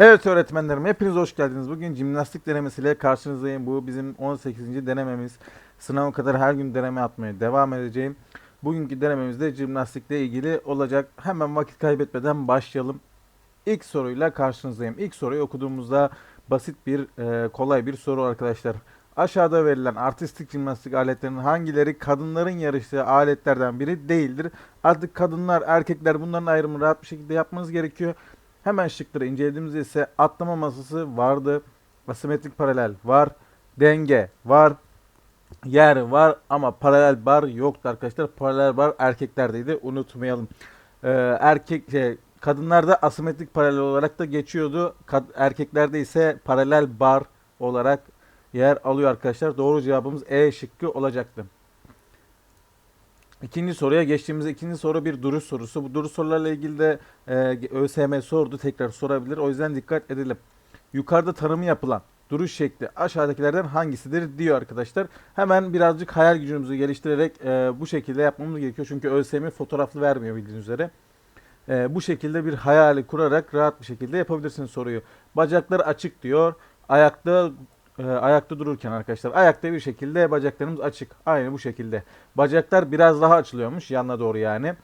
Evet öğretmenlerim hepiniz hoş geldiniz. Bugün jimnastik denemesiyle karşınızdayım. Bu bizim 18. denememiz. Sınava kadar her gün deneme atmaya devam edeceğim. Bugünkü denememiz de jimnastikle ilgili olacak. Hemen vakit kaybetmeden başlayalım. İlk soruyla karşınızdayım. İlk soruyu okuduğumuzda basit bir, e, kolay bir soru arkadaşlar. Aşağıda verilen artistik jimnastik aletlerinin hangileri kadınların yarıştığı aletlerden biri değildir? Artık kadınlar, erkekler bunların ayrımını rahat bir şekilde yapmanız gerekiyor. Hemen şıkları incelediğimizde ise atlama masası vardı. Asimetrik paralel var. Denge var. Yer var ama paralel bar yoktu arkadaşlar. Paralel bar erkeklerdeydi. Unutmayalım. Ee, erkek şey, kadınlarda asimetrik paralel olarak da geçiyordu. Kad- erkeklerde ise paralel bar olarak yer alıyor arkadaşlar. Doğru cevabımız E şıkkı olacaktı. İkinci soruya geçtiğimizde ikinci soru bir duruş sorusu. Bu duruş sorularla ilgili de e, ÖSYM sordu. Tekrar sorabilir. O yüzden dikkat edelim. Yukarıda tanımı yapılan duruş şekli aşağıdakilerden hangisidir diyor arkadaşlar. Hemen birazcık hayal gücümüzü geliştirerek e, bu şekilde yapmamız gerekiyor. Çünkü ÖSYM fotoğraflı vermiyor bildiğiniz üzere. E, bu şekilde bir hayali kurarak rahat bir şekilde yapabilirsiniz soruyu. Bacakları açık diyor. Ayakta e, ayakta dururken arkadaşlar ayakta bir şekilde bacaklarımız açık. Aynı bu şekilde. Bacaklar biraz daha açılıyormuş yanına doğru yani.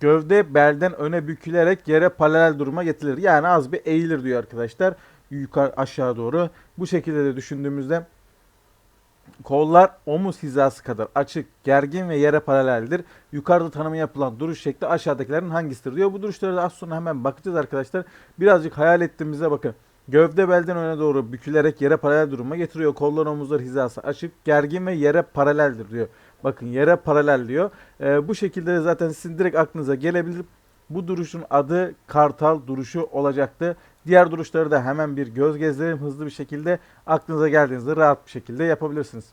Gövde belden öne bükülerek yere paralel duruma getirilir. Yani az bir eğilir diyor arkadaşlar. Yukarı aşağı doğru. Bu şekilde de düşündüğümüzde kollar omuz hizası kadar açık, gergin ve yere paraleldir. Yukarıda tanımı yapılan duruş şekli aşağıdakilerin hangisidir diyor. Bu duruşlara da az sonra hemen bakacağız arkadaşlar. Birazcık hayal ettiğimizde bakın. Gövde belden öne doğru bükülerek yere paralel duruma getiriyor. Kollar omuzlar hizası açık, gergin ve yere paraleldir diyor. Bakın yere paralel diyor. Ee, bu şekilde de zaten sizin direkt aklınıza gelebilir. Bu duruşun adı kartal duruşu olacaktı. Diğer duruşları da hemen bir göz gezdirelim hızlı bir şekilde. Aklınıza geldiğinizde rahat bir şekilde yapabilirsiniz.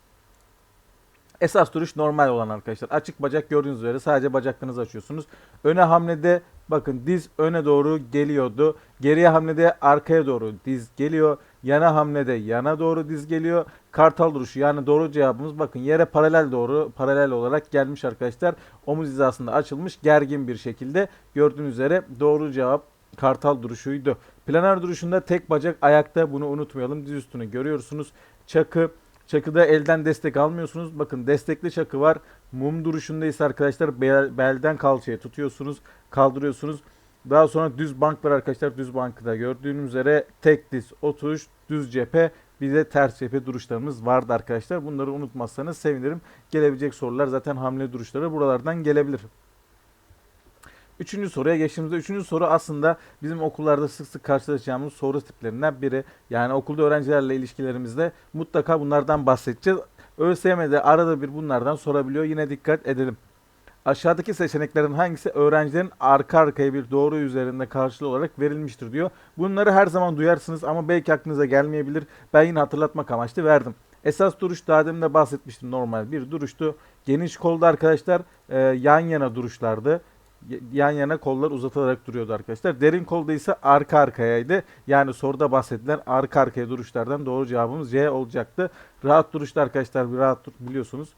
Esas duruş normal olan arkadaşlar. Açık bacak gördüğünüz üzere sadece bacaklarınızı açıyorsunuz. Öne hamlede bakın diz öne doğru geliyordu. Geriye hamlede arkaya doğru diz geliyor. Yana hamlede yana doğru diz geliyor. Kartal duruşu yani doğru cevabımız bakın yere paralel doğru paralel olarak gelmiş arkadaşlar. Omuz hizasında açılmış gergin bir şekilde gördüğünüz üzere doğru cevap kartal duruşuydu. Planer duruşunda tek bacak ayakta bunu unutmayalım. Diz üstünü görüyorsunuz. Çakı Çakıda elden destek almıyorsunuz. Bakın destekli çakı var. Mum duruşunda ise arkadaşlar bel- belden kalçaya tutuyorsunuz. Kaldırıyorsunuz. Daha sonra düz bank var arkadaşlar. Düz bankta gördüğünüz üzere tek diz oturuş, düz cephe bir de ters cephe duruşlarımız vardı arkadaşlar. Bunları unutmazsanız sevinirim. Gelebilecek sorular zaten hamle duruşları buralardan gelebilir. Üçüncü soruya geçtiğimizde üçüncü soru aslında bizim okullarda sık sık karşılaşacağımız soru tiplerinden biri. Yani okulda öğrencilerle ilişkilerimizde mutlaka bunlardan bahsedeceğiz. ÖSYM'de arada bir bunlardan sorabiliyor. Yine dikkat edelim. Aşağıdaki seçeneklerin hangisi öğrencilerin arka arkaya bir doğru üzerinde karşılığı olarak verilmiştir diyor. Bunları her zaman duyarsınız ama belki aklınıza gelmeyebilir. Ben yine hatırlatmak amaçlı verdim. Esas duruş daha demin de bahsetmiştim normal bir duruştu. Geniş kolda arkadaşlar e, yan yana duruşlardı yan yana kollar uzatılarak duruyordu arkadaşlar. Derin kolda ise arka arkayaydı. Yani soruda bahsedilen arka arkaya duruşlardan doğru cevabımız C olacaktı. Rahat duruşta arkadaşlar bir rahat dur biliyorsunuz.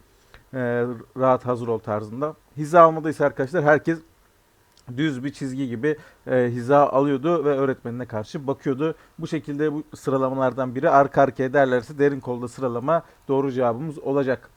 Ee, rahat hazır ol tarzında. Hiza almadıysa arkadaşlar herkes düz bir çizgi gibi e, hiza alıyordu ve öğretmenine karşı bakıyordu. Bu şekilde bu sıralamalardan biri arka arkaya derlerse derin kolda sıralama doğru cevabımız olacak.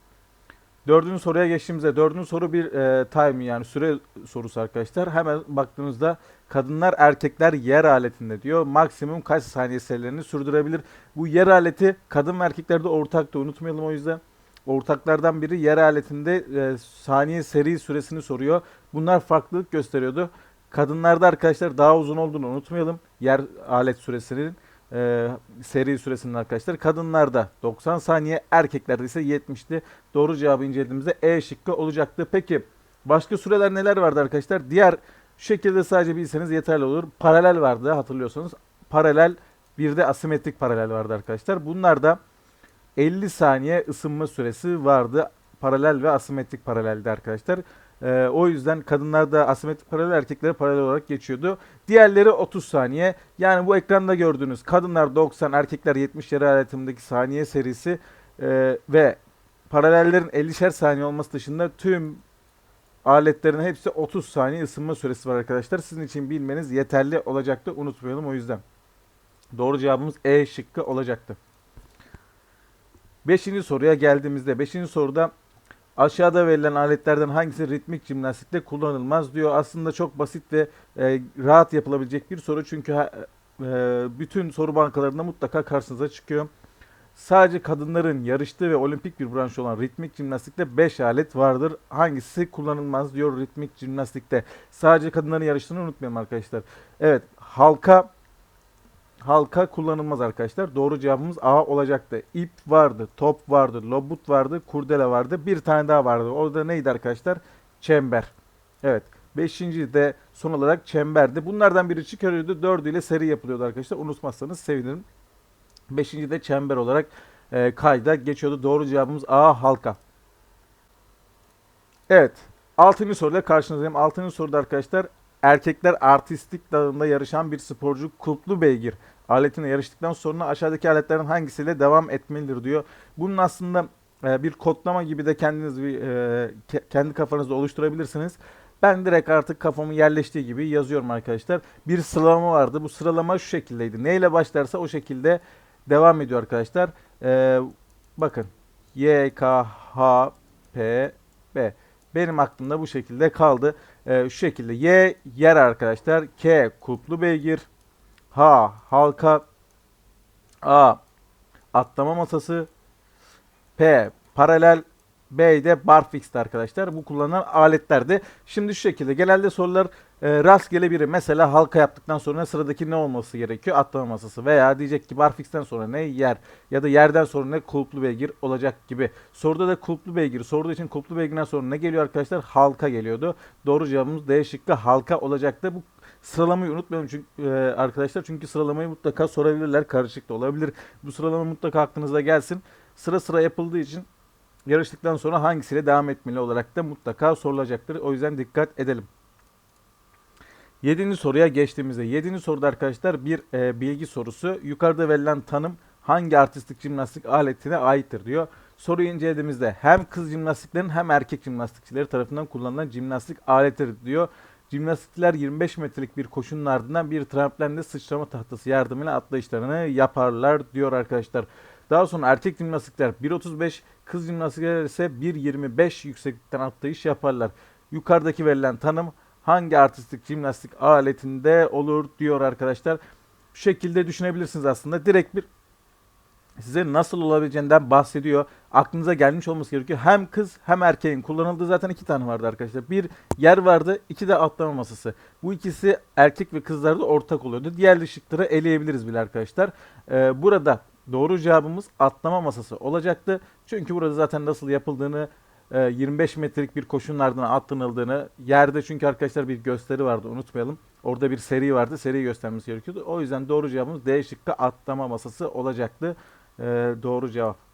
Dördüncü soruya geçtiğimizde dördüncü soru bir e, time yani süre sorusu arkadaşlar. Hemen baktığınızda kadınlar erkekler yer aletinde diyor. Maksimum kaç saniye serilerini sürdürebilir. Bu yer aleti kadın ve erkeklerde ortaktı unutmayalım o yüzden. Ortaklardan biri yer aletinde e, saniye seri süresini soruyor. Bunlar farklılık gösteriyordu. Kadınlarda arkadaşlar daha uzun olduğunu unutmayalım. Yer alet süresinin e, seri süresinin arkadaşlar. Kadınlarda 90 saniye, erkeklerde ise 70'ti. Doğru cevabı incelediğimizde E şıkkı olacaktı. Peki başka süreler neler vardı arkadaşlar? Diğer şekilde sadece bilseniz yeterli olur. Paralel vardı hatırlıyorsanız. Paralel bir de asimetrik paralel vardı arkadaşlar. Bunlar da 50 saniye ısınma süresi vardı. Paralel ve asimetrik paralelde arkadaşlar. Ee, o yüzden kadınlarda asimetrik paralel erkeklere paralel olarak geçiyordu. Diğerleri 30 saniye. Yani bu ekranda gördüğünüz kadınlar 90, erkekler 70 yer aletindeki saniye serisi e, ve paralellerin 50'şer saniye olması dışında tüm aletlerin hepsi 30 saniye ısınma süresi var arkadaşlar. Sizin için bilmeniz yeterli olacaktı. Unutmayalım o yüzden. Doğru cevabımız E şıkkı olacaktı. Beşinci soruya geldiğimizde beşinci soruda aşağıda verilen aletlerden hangisi ritmik jimnastikte kullanılmaz diyor. Aslında çok basit ve e, rahat yapılabilecek bir soru çünkü e, bütün soru bankalarında mutlaka karşınıza çıkıyor. Sadece kadınların yarıştığı ve olimpik bir branş olan ritmik jimnastikte 5 alet vardır. Hangisi kullanılmaz diyor ritmik jimnastikte. Sadece kadınların yarıştığını unutmayalım arkadaşlar. Evet halka halka kullanılmaz arkadaşlar. Doğru cevabımız A olacaktı. İp vardı, top vardı, lobut vardı, kurdele vardı. Bir tane daha vardı. O da neydi arkadaşlar? Çember. Evet. Beşinci de son olarak çemberdi. Bunlardan biri çıkarıyordu. Dördüyle seri yapılıyordu arkadaşlar. Unutmazsanız sevinirim. Beşinci de çember olarak e, kayda geçiyordu. Doğru cevabımız A halka. Evet. Altıncı soruyla karşınızdayım. Altıncı soruda arkadaşlar erkekler artistik dalında yarışan bir sporcu kulplu beygir aletine yarıştıktan sonra aşağıdaki aletlerin hangisiyle devam etmelidir diyor. Bunun aslında e, bir kodlama gibi de kendiniz bir e, ke- kendi kafanızda oluşturabilirsiniz. Ben direkt artık kafamı yerleştiği gibi yazıyorum arkadaşlar. Bir sıralama vardı. Bu sıralama şu şekildeydi. Neyle başlarsa o şekilde devam ediyor arkadaşlar. E, bakın. Y, K, H, P, B. Benim aklımda bu şekilde kaldı. E, şu şekilde. Y, yer arkadaşlar. K, kulplu beygir. H, halka. A, atlama masası. P, paralel. B de barfix'ti arkadaşlar. Bu kullanılan aletlerdi. Şimdi şu şekilde genelde sorular e, rastgele biri mesela halka yaptıktan sonra sıradaki ne olması gerekiyor? Atlama masası veya diyecek ki barfix'ten sonra ne? Yer ya da yerden sonra ne? Kulplu beygir olacak gibi. Soruda da kulplu beygir sorduğu için kulplu beygirden sonra ne geliyor arkadaşlar? Halka geliyordu. Doğru cevabımız D şıkkı halka olacaktı. Bu sıralamayı unutmayalım çünkü e, arkadaşlar çünkü sıralamayı mutlaka sorabilirler. Karışık da olabilir. Bu sıralama mutlaka aklınıza gelsin. Sıra sıra yapıldığı için yarıştıktan sonra hangisiyle devam etmeli olarak da mutlaka sorulacaktır. O yüzden dikkat edelim. Yedinci soruya geçtiğimizde. Yedinci soruda arkadaşlar bir e, bilgi sorusu. Yukarıda verilen tanım hangi artistik jimnastik aletine aittir diyor. Soruyu incelediğimizde hem kız jimnastiklerin hem erkek jimnastikçileri tarafından kullanılan jimnastik aletidir diyor. Jimnastikçiler 25 metrelik bir koşunun ardından bir tramplenle sıçrama tahtası yardımıyla atlayışlarını yaparlar diyor arkadaşlar. Daha sonra erkek jimnastikler 1.35, kız jimnastikler ise 1.25 yükseklikten atlayış yaparlar. Yukarıdaki verilen tanım hangi artistik jimnastik aletinde olur diyor arkadaşlar. Bu şekilde düşünebilirsiniz aslında. Direkt bir size nasıl olabileceğinden bahsediyor. Aklınıza gelmiş olması gerekiyor. Hem kız hem erkeğin kullanıldığı zaten iki tane vardı arkadaşlar. Bir yer vardı, iki de atlama masası. Bu ikisi erkek ve kızlarda ortak oluyordu. Diğer şıkları eleyebiliriz bile arkadaşlar. Ee, burada doğru cevabımız atlama masası olacaktı. Çünkü burada zaten nasıl yapıldığını e, 25 metrelik bir koşunun ardına atlanıldığını yerde çünkü arkadaşlar bir gösteri vardı unutmayalım. Orada bir seri vardı. Seriyi göstermesi gerekiyordu. O yüzden doğru cevabımız D şıkkı atlama masası olacaktı. Ee, doğru cevap.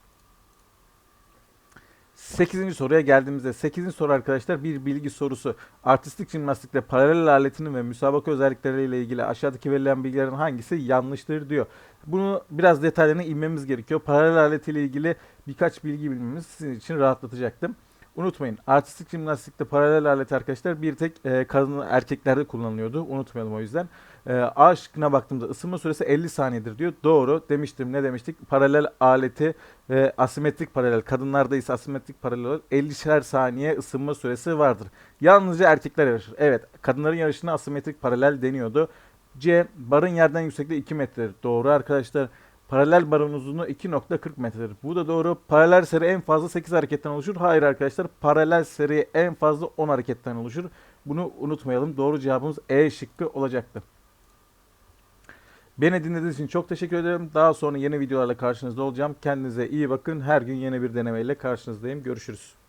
8. soruya geldiğimizde 8. soru arkadaşlar bir bilgi sorusu. Artistik jimnastikte paralel aletinin ve müsabaka özellikleriyle ilgili aşağıdaki verilen bilgilerin hangisi yanlıştır diyor. Bunu biraz detaylarına inmemiz gerekiyor. Paralel aletiyle ilgili birkaç bilgi bilmemiz sizin için rahatlatacaktım. Unutmayın artistik jimnastikte paralel alet arkadaşlar bir tek e, kadın erkeklerde kullanılıyordu. Unutmayalım o yüzden. E, A şıkkına baktığımda ısınma süresi 50 saniyedir diyor. Doğru demiştim ne demiştik? Paralel aleti e, asimetrik paralel kadınlarda ise asimetrik paralel olarak 50'şer saniye ısınma süresi vardır. Yalnızca erkekler yarışır. Evet kadınların yarışına asimetrik paralel deniyordu. C barın yerden yüksekliği 2 metredir. Doğru arkadaşlar. Paralel barın uzunluğu 2.40 metredir. Bu da doğru. Paralel seri en fazla 8 hareketten oluşur. Hayır arkadaşlar. Paralel seri en fazla 10 hareketten oluşur. Bunu unutmayalım. Doğru cevabımız E şıkkı olacaktı. Beni dinlediğiniz için çok teşekkür ederim. Daha sonra yeni videolarla karşınızda olacağım. Kendinize iyi bakın. Her gün yeni bir denemeyle karşınızdayım. Görüşürüz.